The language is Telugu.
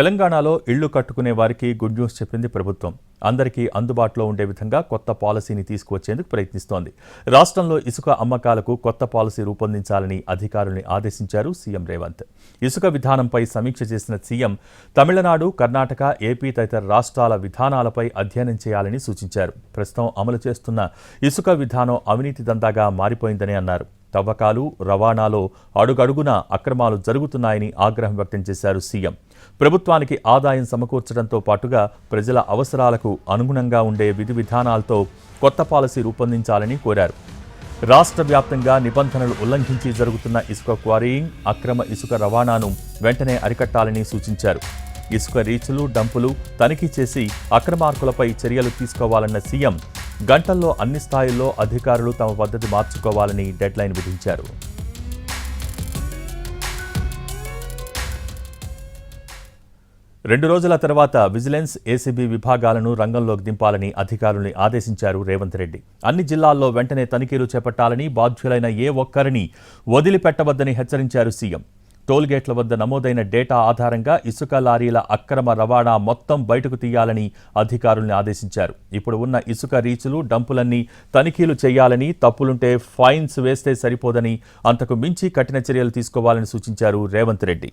తెలంగాణలో ఇళ్ళు కట్టుకునే వారికి గుడ్ న్యూస్ చెప్పింది ప్రభుత్వం. అందరికీ అందుబాటులో ఉండే విధంగా కొత్త పాలసీని తీసుకువచ్చేందుకు ప్రయత్నిస్తోంది. రాష్ట్రంలో ఇసుక అమ్మకాలకు కొత్త పాలసీ రూపొందించాలని అధికారుల్ని ఆదేశించారు సీఎం రేవంత్. ఇసుక విధానంపై సమీక్ష చేసిన సీఎం తమిళనాడు కర్ణాటక ఏపీ తదితర రాష్ట్రాల విధానాలపై అధ్యయనం చేయాలని సూచించారు. ప్రస్తుతం అమలు చేస్తున్న ఇసుక విధానం అవినీతి దందాగా మారిపోయిందని అన్నారు. తవ్వకాలు రవాణాలో అడుగడుగునా అక్రమాలు జరుగుతున్నాయని ఆగ్రహం వ్యక్తం చేశారు సీఎం. ప్రభుత్వానికి ఆదాయం సమకూర్చడంతో పాటుగా ప్రజల అవసరాలకు అనుగుణంగా ఉండే విధి విధానాలతో కొత్త పాలసీ రూపొందించాలని కోరారు. రాష్ట్ర వ్యాప్తంగా నిబంధనలు ఉల్లంఘించి జరుగుతున్న ఇసుక క్వారీయింగ్ అక్రమ ఇసుక రవాణాను వెంటనే అరికట్టాలని సూచించారు. ఇసుక రీచులు డంపులు తనిఖీ చేసి అక్రమార్కులపై చర్యలు తీసుకోవాలన్న సీఎం గంటల్లో అన్ని స్థాయిల్లో అధికారులు తమ పద్ధతి మార్చుకోవాలని డెడ్లైన్ విధించారు. రెండు రోజుల తర్వాత విజిలెన్స్ ఏసీబీ విభాగాలను రంగంలోకి దింపాలని అధికారుల్ని ఆదేశించారు రేవంత్ రెడ్డి. అన్ని జిల్లాల్లో వెంటనే తనిఖీలు చేపట్టాలని బాధ్యులైన ఏ ఒక్కరిని వదిలిపెట్టవద్దని హెచ్చరించారు సీఎం. టోల్గేట్ల వద్ద నమోదైన డేటా ఆధారంగా ఇసుక లారీల అక్రమ రవాణా మొత్తం బయటకు తీయాలని అధికారుల్ని ఆదేశించారు. ఇప్పుడు ఉన్న ఇసుక రీచులు డంపులన్నీ తనిఖీలు చేయాలని తప్పులుంటే ఫైన్స్ వేస్తే సరిపోదని అంతకు మించి కఠిన చర్యలు తీసుకోవాలని సూచించారు రేవంత్ రెడ్డి.